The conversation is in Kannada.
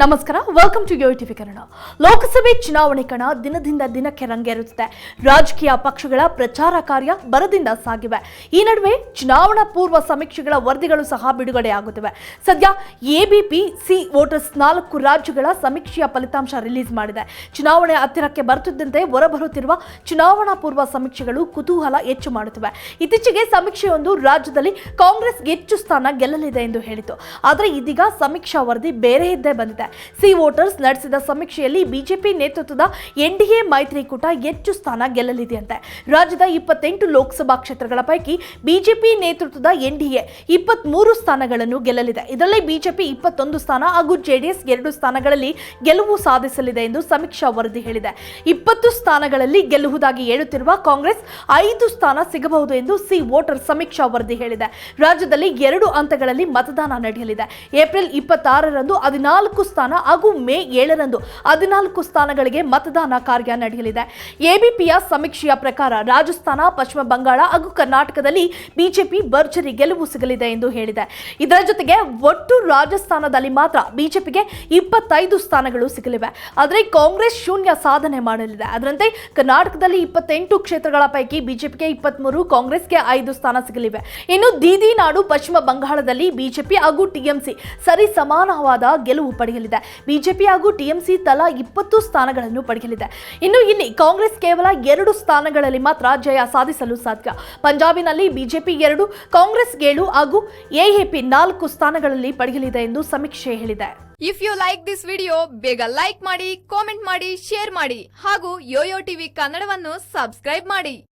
ನಮಸ್ಕಾರ welcome to Yo TV Kannada. ಲೋಕಸಭೆ ಚುನಾವಣೆ ಕಣ ದಿನದಿಂದ ದಿನಕ್ಕೆ ರಂಗೇರುತ್ತಿದೆ. ರಾಜಕೀಯ ಪಕ್ಷಗಳ ಪ್ರಚಾರ ಕಾರ್ಯ ಬರದಿಂದ ಸಾಗಿವೆ. ಈ ನಡುವೆ ಚುನಾವಣಾ ಪೂರ್ವ ಸಮೀಕ್ಷೆಗಳ ವರದಿಗಳು ಸಹ ಬಿಡುಗಡೆಯಾಗುತ್ತಿವೆ ಸದ್ಯ ಎಬಿಪಿ ಸಿ ವೋಟರ್ಸ್ ನಾಲ್ಕು ರಾಜ್ಯಗಳ ಸಮೀಕ್ಷೆಯ ಫಲಿತಾಂಶ ರಿಲೀಸ್ ಮಾಡಿದೆ. ಚುನಾವಣೆ ಹತ್ತಿರಕ್ಕೆ ಬರುತ್ತಿದ್ದಂತೆ ಹೊರಬರುತ್ತಿರುವ ಚುನಾವಣಾ ಪೂರ್ವ ಸಮೀಕ್ಷೆಗಳು ಕುತೂಹಲ ಹೆಚ್ಚು ಮಾಡುತ್ತಿವೆ. ಇತ್ತೀಚೆಗೆ ಸಮೀಕ್ಷೆಯೊಂದು ರಾಜ್ಯದಲ್ಲಿ ಕಾಂಗ್ರೆಸ್ ಹೆಚ್ಚು ಸ್ಥಾನ ಗೆಲ್ಲಲಿದೆ ಎಂದು ಹೇಳಿತು. ಆದರೆ ಇದೀಗ ಸಮೀಕ್ಷಾ ವರದಿ ಬೇರೆಯದ್ದೇ ಬಂದಿದೆ. ಸಿ ವೋಟರ್ಸ್ ನಡೆಸಿದ ಸಮೀಕ್ಷೆಯಲ್ಲಿ ಬಿಜೆಪಿ ನೇತೃತ್ವದ ಎನ್ಡಿಎ ಮೈತ್ರಿಕೂಟ ಹೆಚ್ಚು ಸ್ಥಾನ ಗೆಲ್ಲಲಿದೆ ಅಂತೆ. ರಾಜ್ಯದ ಇಪ್ಪತ್ತೆಂಟು ಲೋಕಸಭಾ ಕ್ಷೇತ್ರಗಳ ಪೈಕಿ ಬಿಜೆಪಿ ನೇತೃತ್ವದ ಎನ್ಡಿಎ ಇಪ್ಪತ್ಮೂರು ಸ್ಥಾನಗಳನ್ನು ಗೆಲ್ಲಲಿದೆ. ಇದರಲ್ಲಿ ಬಿಜೆಪಿ ಇಪ್ಪತ್ತೊಂದು ಸ್ಥಾನ ಹಾಗೂ ಜೆಡಿಎಸ್ ಎರಡು ಸ್ಥಾನಗಳಲ್ಲಿ ಗೆಲುವು ಸಾಧಿಸಲಿದೆ ಎಂದು ಸಮೀಕ್ಷಾ ವರದಿ ಹೇಳಿದೆ. ಇಪ್ಪತ್ತು ಸ್ಥಾನಗಳಲ್ಲಿ ಗೆಲ್ಲುವುದಾಗಿ ಹೇಳುತ್ತಿರುವ ಕಾಂಗ್ರೆಸ್ ಐದು ಸ್ಥಾನ ಸಿಗಬಹುದು ಎಂದು ಸಿ ವೋಟರ್ ಸಮೀಕ್ಷಾ ವರದಿ ಹೇಳಿದೆ. ರಾಜ್ಯದಲ್ಲಿ ಎರಡು ಹಂತಗಳಲ್ಲಿ ಮತದಾನ ನಡೆಯಲಿದೆ. ಏಪ್ರಿಲ್ ಇಪ್ಪತ್ತಾರರಂದು ಹದಿನಾಲ್ಕು ಸ್ಥಾನ ಹಾಗೂ ಮೇ ಏಳರಂದು ಹದಿನಾಲ್ಕು ಸ್ಥಾನಗಳಿಗೆ ಮತದಾನ ಕಾರ್ಯ ನಡೆಯಲಿದೆ. ಎಬಿಪಿಯ ಸಮೀಕ್ಷೆಯ ಪ್ರಕಾರ ರಾಜಸ್ಥಾನ, ಪಶ್ಚಿಮ ಬಂಗಾಳ ಹಾಗೂ ಕರ್ನಾಟಕದಲ್ಲಿ ಬಿಜೆಪಿ ಭರ್ಜರಿ ಗೆಲುವು ಸಿಗಲಿದೆ ಎಂದು ಹೇಳಿದೆ. ಇದರ ಜೊತೆಗೆ ಒಟ್ಟು ರಾಜಸ್ಥಾನದಲ್ಲಿ ಮಾತ್ರ ಬಿಜೆಪಿಗೆ ಇಪ್ಪತ್ತೈದು ಸ್ಥಾನಗಳು ಸಿಗಲಿವೆ. ಆದರೆ ಕಾಂಗ್ರೆಸ್ ಶೂನ್ಯ ಸಾಧನೆ ಮಾಡಲಿದೆ. ಅದರಂತೆ ಕರ್ನಾಟಕದಲ್ಲಿ ಇಪ್ಪತ್ತೆಂಟು ಕ್ಷೇತ್ರಗಳ ಪೈಕಿ ಬಿಜೆಪಿಗೆ ಇಪ್ಪತ್ಮೂರು, ಕಾಂಗ್ರೆಸ್ಗೆ ಐದು ಸ್ಥಾನ ಸಿಗಲಿವೆ. ಇನ್ನು ದೀದಿ ನಾಡು, ಪಶ್ಚಿಮ ಬಂಗಾಳದಲ್ಲಿ ಬಿಜೆಪಿ ಹಾಗೂ ಟಿಎಂಸಿ ಸರಿ ಸಮಾನವಾದ ಗೆಲುವು ಪಡೆಯಲಿದೆ ಬಿಜೆಪಿ ಹಾಗೂ ಟಿಎಂಸಿ ತಲಾ ಇಪ್ಪತ್ತು ಸ್ಥಾನಗಳನ್ನು ಪಡೆಯಲಿದೆ. ಇನ್ನು ಇಲ್ಲಿ ಕಾಂಗ್ರೆಸ್ ಕೇವಲ ಎರಡು ಸ್ಥಾನಗಳಲ್ಲಿ ಮಾತ್ರ ಜಯ ಸಾಧಿಸಲು ಸಾಧ್ಯ. ಪಂಜಾಬಿನಲ್ಲಿ ಬಿಜೆಪಿ ಎರಡು, ಕಾಂಗ್ರೆಸ್ ಏಳು ಹಾಗೂ ಎಎಪಿ ನಾಲ್ಕು ಸ್ಥಾನಗಳಲ್ಲಿ ಪಡೆಯಲಿದೆ ಎಂದು ಸಮೀಕ್ಷೆ ಹೇಳಿದೆ. If you like this video ಬೇಗ ಲೈಕ್ ಮಾಡಿ ಕಾಮೆಂಟ್ ಮಾಡಿ ಶೇರ್ ಮಾಡಿ ಹಾಗೂ ಯೋಯೋ ಟಿವಿ ಕನ್ನಡವನ್ನು ಸಬ್ಸ್ಕ್ರೈಬ್ ಮಾಡಿ.